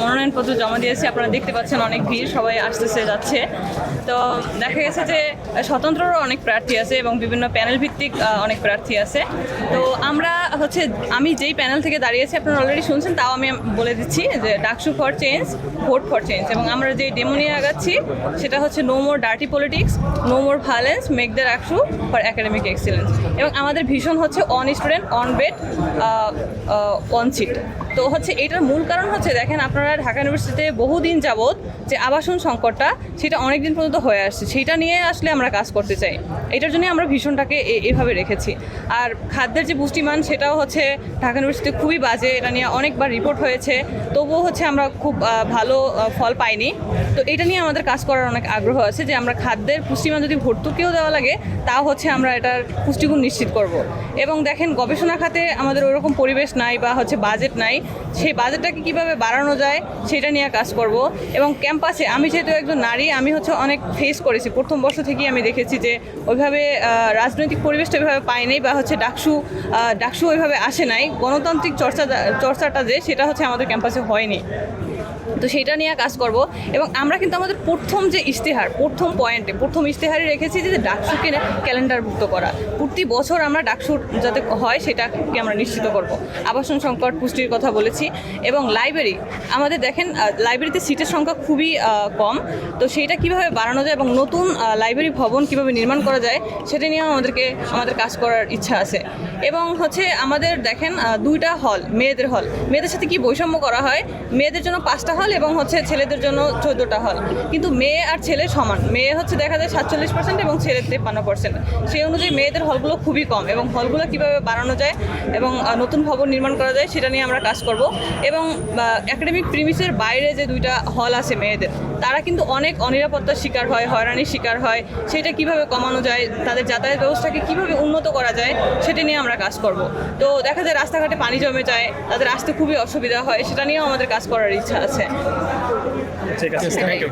মনোনয়নপত্র জমা দিয়েছি, আপনারা দেখতে পাচ্ছেন অনেক ভিড়, সবাই আসতেছে, যাচ্ছে। তো দেখা গেছে যে, স্বতন্ত্ররও অনেক প্রার্থী আছে এবং বিভিন্ন প্যানেল ভিত্তিক অনেক প্রার্থী আছে। তো আমরা হচ্ছে, আমি যেই প্যানেল থেকে দাঁড়িয়েছি, আপনারা অলরেডি শুনছেন, তাও আমি বলে দিচ্ছি যে, DUCSU for change vote for change এবং আমরা যেই ডেমো নিয়ে আগাচ্ছি, সেটা হচ্ছে no more dirty politics no more violence make the DUCSU for academic excellence এবং আমাদের ভীষণ হচ্ছে on student on bed on seat তো হচ্ছে এটার মূল কারণ হচ্ছে দেখেন আপনারা ঢাকা ইউনিভার্সিটিতে বহুদিন যাবৎ যে আবাসন সংকটটা, সেটা অনেক দিন পর্যন্ত হয়ে আসছে। সেটা নিয়ে আসলে আমরা কাজ করতে চাই। এটার জন্য আমরা ভীষণটাকে এভাবে রেখেছি। আর খাদ্যের যে পুষ্টিমান, সেটাও হচ্ছে ঢাকা ইউনিভার্সিটিতে খুবই বাজে। এটা নিয়ে অনেকবার রিপোর্ট হয়েছে। তবুও হচ্ছে আমরা খুব ভালো ফল পাইনি। তো এটা নিয়ে আমাদের কাজ করার অনেক আগ্রহ আছে যে আমরা খাদ্যের পুষ্টিমান যদি ভর্তুকিও দেওয়া লাগে, তাও হচ্ছে আমরা এটার পুষ্টিগুণ নিশ্চিত করব। এবং দেখেন গবেষণা খাতে আমাদের ওরকম পরিবেশ নাই বা হচ্ছে বাজেট নাই। সেই বাজেটটাকে কীভাবে বাড়ানো যায় সেটা নিয়ে কাজ করব। এবং ক্যাম্পাসে আমি যেহেতু একজন নারী, আমি হচ্ছে অনেক ফেস করেছি। প্রথম বর্ষ থেকেই আমি দেখেছি যে ওইভাবে রাজনৈতিক পরিবেশটা ওইভাবে পাই নাই বা হচ্ছে ডাকসু ডাকসু ওইভাবে আসে নাই। গণতান্ত্রিক চর্চা, চর্চাটা যে সেটা হচ্ছে আমাদের ক্যাম্পাসে হয়নি। তো সেটা নিয়ে কাজ করব। এবং আমরা কিন্তু আমাদের প্রথম যে ইশতেহার, প্রথম পয়েন্টে, প্রথম ইশতেহারে রেখেছি যে ডাকসুকে ক্যালেন্ডারভুক্ত করা। প্রতি বছর আমরা ডাকসুর যাতে হয় সেটাকে আমরা নিশ্চিত করব। আবাসন সংকট পুষ্টির কথা বলেছি এবং লাইব্রেরি। আমাদের দেখেন লাইব্রেরিতে সিটের সংখ্যা খুবই কম। তো সেইটা কীভাবে বাড়ানো যায় এবং নতুন লাইব্রেরি ভবন কীভাবে নির্মাণ করা যায় সেটা নিয়েও আমাদেরকে, আমাদের কাজ করার ইচ্ছা আছে। এবং হচ্ছে আমাদের দেখেন দুইটা হল, মেয়েদের হল। মেয়েদের সাথে কি বৈষম্য করা হয়? মেয়েদের জন্য পাঁচটা হল এবং হচ্ছে ছেলেদের জন্য চোদ্দোটা হল। কিন্তু মেয়ে আর ছেলে সমান। মেয়ে হচ্ছে দেখা যায় সাতচল্লিশ পার্সেন্ট এবং ছেলের তেপ্পান্ন পার্সেন্ট সেই অনুযায়ী মেয়েদের হলগুলো খুবই কম এবং হলগুলো কীভাবে বাড়ানো যায় এবং নতুন ভবন নির্মাণ করা যায় সেটা নিয়ে আমরা কাজ করব। এবং একাডেমিক প্রিমিসের বাইরে যে দুইটা হল আছে মেয়েদের, তারা কিন্তু অনেক অনিরাপত্তার শিকার হয়, হয়রানির শিকার হয়। সেটা কীভাবে কমানো যায়, তাদের যাতায়াত ব্যবস্থাকে কীভাবে উন্নত করা যায়, সেটা নিয়ে আমরা কাজ করব। তো দেখা যায় রাস্তাঘাটে পানি জমে যায়, তাদের আসতে খুবই অসুবিধা হয়, সেটা নিয়েও আমাদের কাজ করার ইচ্ছা আছে। ঠিক আছে থ্যাংক ইউ